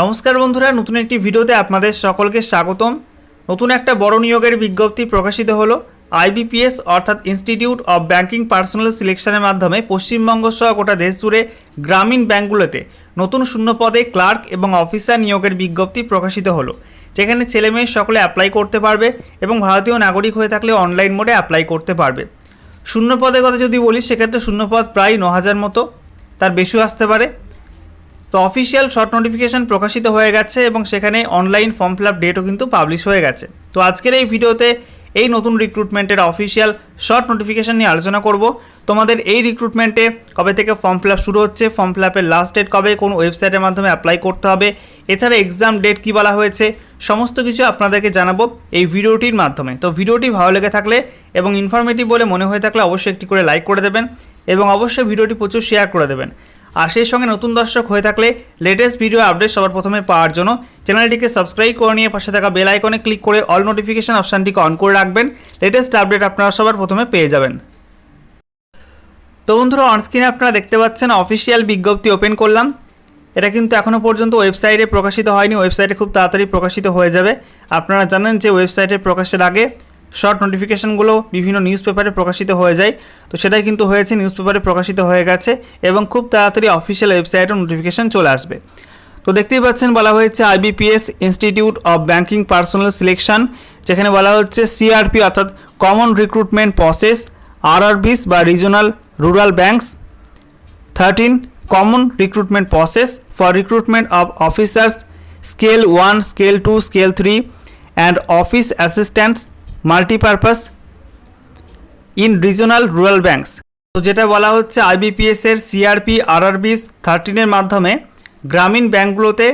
নমস্কার বন্ধুরা, নতুন একটি ভিডিওতে আপনাদের সকলকে স্বাগতম। নতুন একটা বড় নিয়োগের বিজ্ঞপ্তি প্রকাশিত হলো। আইবিপিএস অর্থাৎ ইনস্টিটিউট অব ব্যাংকিং পার্সোনাল সিলেকশনের মাধ্যমে পশ্চিমবঙ্গ সহ গোটা দেশ জুড়ে গ্রামীণ ব্যাংকগুলোতে নতুন শূন্য পদে ক্লার্ক এবং অফিসার নিয়োগের বিজ্ঞপ্তি প্রকাশিত হলো। যেখানে ছেলেমেয়ে সকলে অ্যাপ্লাই করতে পারবে এবং ভারতীয় নাগরিক হয়ে থাকলে অনলাইন মোডে অ্যাপ্লাই করতে পারবে। শূন্য পদের কথা যদি বলি, সেক্ষেত্রে শূন্য পদ প্রায় ন হাজার মতো, তার বেশিও আসতে পারে। তো অফিসিয়াল শর্ট নোটিফিকেশান প্রকাশিত হয়ে গেছে এবং সেখানে অনলাইন ফর্ম ফিল আপ ডেটও কিন্তু পাবলিশ হয়ে গেছে। তো আজকের এই ভিডিওতে এই নতুন রিক্রুটমেন্টের অফিসিয়াল শর্ট নোটিফিকেশান নিয়ে আলোচনা করব। তোমাদের এই রিক্রুটমেন্টে কবে থেকে ফর্ম ফিল আপ শুরু হচ্ছে ফর্ম ফিল আপের লাস্ট ডেট কবে, কোন ওয়েবসাইটের মাধ্যমে অ্যাপ্লাই করতে হবে, এছাড়া এক্সাম ডেট কী বলা হয়েছে, সমস্ত কিছু আপনাদেরকে জানাব এই ভিডিওটির মাধ্যমে। তো ভিডিওটি ভালো লেগে থাকলে এবং ইনফরমেটিভ বলে মনে হয়ে থাকলে অবশ্যই একটি করে লাইক করে দেবেন এবং অবশ্যই ভিডিওটি প্রচুর শেয়ার করে দেবেন। আর সেই সঙ্গে নতুন দর্শক হয়ে থাকলে লেটেস্ট ভিডিও আপডেট সবার প্রথমে পাওয়ার জন্য চ্যানেলটিকে সাবস্ক্রাইব করে নিয়ে পাশে থাকা বেল আইকনে ক্লিক করে অল নোটিফিকেশন অপশানটিকে অন করে রাখবেন। লেটেস্ট আপডেট আপনারা সবার প্রথমে পেয়ে যাবেন। তো বন্ধুরা অনস্ক্রিনে আপনারা দেখতে পাচ্ছেন অফিসিয়াল বিজ্ঞপ্তি ওপেন করলাম। এটা কিন্তু এখনও পর্যন্ত ওয়েবসাইটে প্রকাশিত হয়নি ওয়েবসাইটে খুব তাড়াতাড়ি প্রকাশিত হয়ে যাবে। আপনারা জানেন যে ওয়েবসাইটে প্রকাশের আগে শর্ট নোটিফিকেশানগুলো বিভিন্ন নিউজ পেপারে প্রকাশিত হয়ে যায়। তো সেটাই কিন্তু হয়েছে নিউজ পেপারে প্রকাশিত হয়ে গেছে এবং খুব তাড়াতাড়ি অফিসিয়াল ওয়েবসাইটে নোটিফিকেশান চলে আসবে। তো দেখতেই পাচ্ছেন বলা হয়েছে IBPS institute of banking personnel selection, যেখানে বলা হচ্ছে সিআরপি অর্থাৎ কমন রিক্রুটমেন্ট প্রসেস, আরআরবিস বা regional rural banks. Thirteen, common recruitment process for recruitment of officers, scale one, scale two, scale three, and office assistants. Multipurpose in regional rural banks তো যেটা বলা হচ্ছে IBPS এর CRP RRBs থার্টিনের মাধ্যমে গ্রামীণ ব্যাংকগুলোতে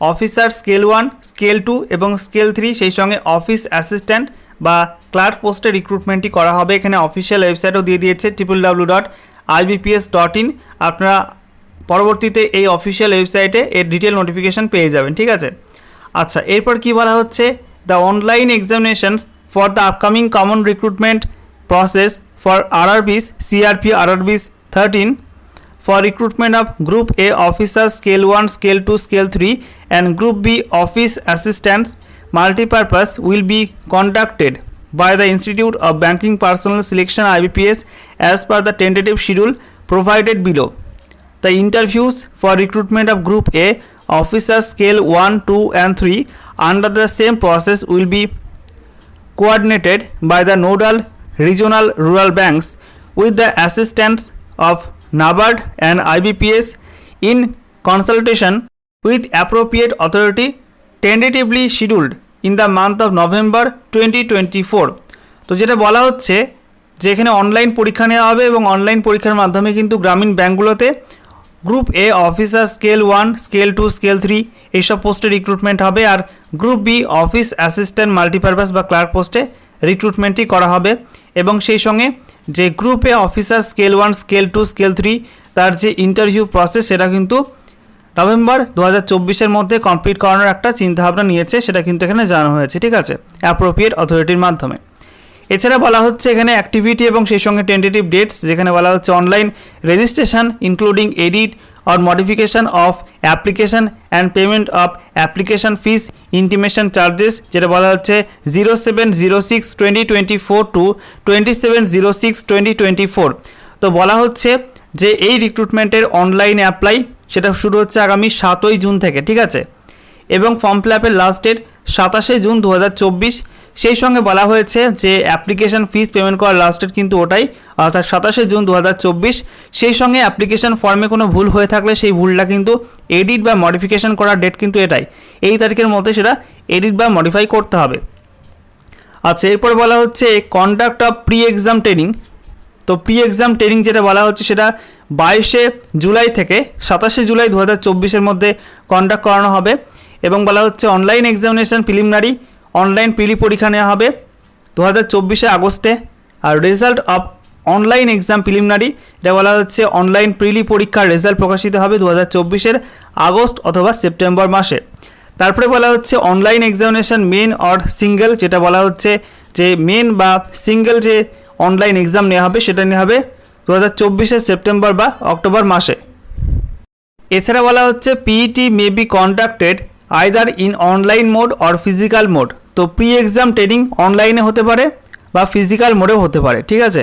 officer scale one scale two এবং স্কেল থ্রি সেই সঙ্গে অফিস অ্যাসিস্ট্যান্ট বা ক্লার্ক পোস্টে রিক্রুটমেন্টটি করা হবে। এখানে অফিসিয়াল ওয়েবসাইটও দিয়ে দিয়েছে triple W dot IBPS dot in আপনারা পরবর্তীতে এই অফিসিয়াল ওয়েবসাইটে এর ডিটেল নোটিফিকেশান পেয়ে যাবেন, ঠিক আছে? আচ্ছা এরপর কি বলা হচ্ছে? The online examinations for the upcoming common recruitment process for RRBs, CRP RRBs 13 for recruitment of Group A officer scale 1, scale 2, scale 3 and Group B office assistants multipurpose will be conducted by the Institute of Banking Personnel Selection IBPS as per the tentative schedule provided below. The interviews for recruitment of Group A officer scale 1, 2 and 3 under the same process will be coordinated by the nodal regional rural banks with the assistance of NABARD and IBPS in consultation with appropriate authority tentatively scheduled in the month of November 2024 তো যেটা বলা হচ্ছে যে এখানে online পরীক্ষা নেওয়া হবে এবং অনলাইন পরীক্ষার মাধ্যমে কিন্তু গ্রামীণ ব্যাঙ্কগুলোতে group A officer scale one scale two scale three এইসব পোস্টে রিক্রুটমেন্ট হবে আর group B office assistant multipurpose বা ক্লার্ক পোস্টে রিক্রুটমেন্টই করা হবে। এবং সেই সঙ্গে যে গ্রুপে officer scale one scale two scale three তার যে ইন্টারভিউ প্রসেস সেটা কিন্তু নভেম্বর দু হাজার মধ্যে কমপ্লিট করানোর একটা চিন্তাভাবনা নিয়েছে, সেটা কিন্তু এখানে জানানো হয়েছে। ঠিক আছে? অ্যাপ্রোপ্রিয়েট অথরিটির মাধ্যমে। এছাড়া বলা হচ্ছে এখানে অ্যাক্টিভিটি এবং সেই সঙ্গে টেন্টেটিভ ডেটস যেখানে বলা হচ্ছে online registration including edit or modification of application and payment of application fees intimation charges যেটা বলা হচ্ছে zero seven zero six twenty twenty four to twenty seven zero six twenty twenty four তো বলা হচ্ছে যে এই রিক্রুটমেন্টের অনলাইন অ্যাপ্লাই সেটা শুরু হচ্ছে আগামী সাতই জুন থেকে, ঠিক আছে? এবং ফর্ম ফিল আপের লাস্ট ডেট সাতাশে জুন দু হাজার চব্বিশ সেই সঙ্গে বলা হয়েছে যে অ্যাপ্লিকেশন ফিস পেমেন্ট করার লাস্ট ডেট কিন্তু ওটাই, অর্থাৎ সাতাশে জুন দু হাজার চব্বিশ। সেই সঙ্গে অ্যাপ্লিকেশন ফর্মে কোনো ভুল হয়ে থাকলে সেই ভুলটা কিন্তু এডিট বা মডিফিকেশন করার ডেট কিন্তু এটাই। এই তারিখের মধ্যে সেটা এডিট বা মডিফাই করতে হবে। আচ্ছা এরপর বলা হচ্ছে conduct of pre exam training তো প্রি এক্সাম ট্রেনিং যেটা বলা হচ্ছে সেটা বাইশে জুলাই থেকে সাতাশে জুলাই দু হাজার মধ্যে কন্ডাক্ট করানো হবে। এবং বলা হচ্ছে online examination preliminary online prelim পরীক্ষা নেওয়া হবে দু হাজার চব্বিশে আগস্টে। আর result of online exam preliminary এটা বলা হচ্ছে অনলাইন প্রিলি পরীক্ষার রেজাল্ট প্রকাশিত হবে দু হাজার চব্বিশের আগস্ট অথবা সেপ্টেম্বর মাসে। তারপরে বলা হচ্ছে online examination main or single যেটা বলা হচ্ছে যে মেন বা সিঙ্গেল যে অনলাইন এক্সাম নেওয়া হবে, সেটা নেওয়া হবে দু হাজার চব্বিশে সেপ্টেম্বর বা অক্টোবর মাসে। এছাড়া বলা হচ্ছে PET may be conducted either in online mode or physical mode তো প্রি এক্সাম ট্রেনিং অনলাইনে হতে পারে বা ফিজিক্যাল মোডেও হতে পারে, ঠিক আছে?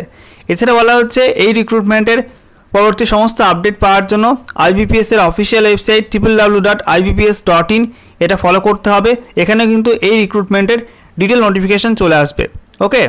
এছাড়া বলা হচ্ছে এই রিক্রুটমেন্টের পরবর্তী সমস্ত আপডেট পাওয়ার জন্য আইবিপিএসের official website triple W dot IBPS dot in এটা ফলো করতে হবে। এখানে কিন্তু এই রিক্রুটমেন্টের ডিটেল নোটিফিকেশান চলে আসবে ওকে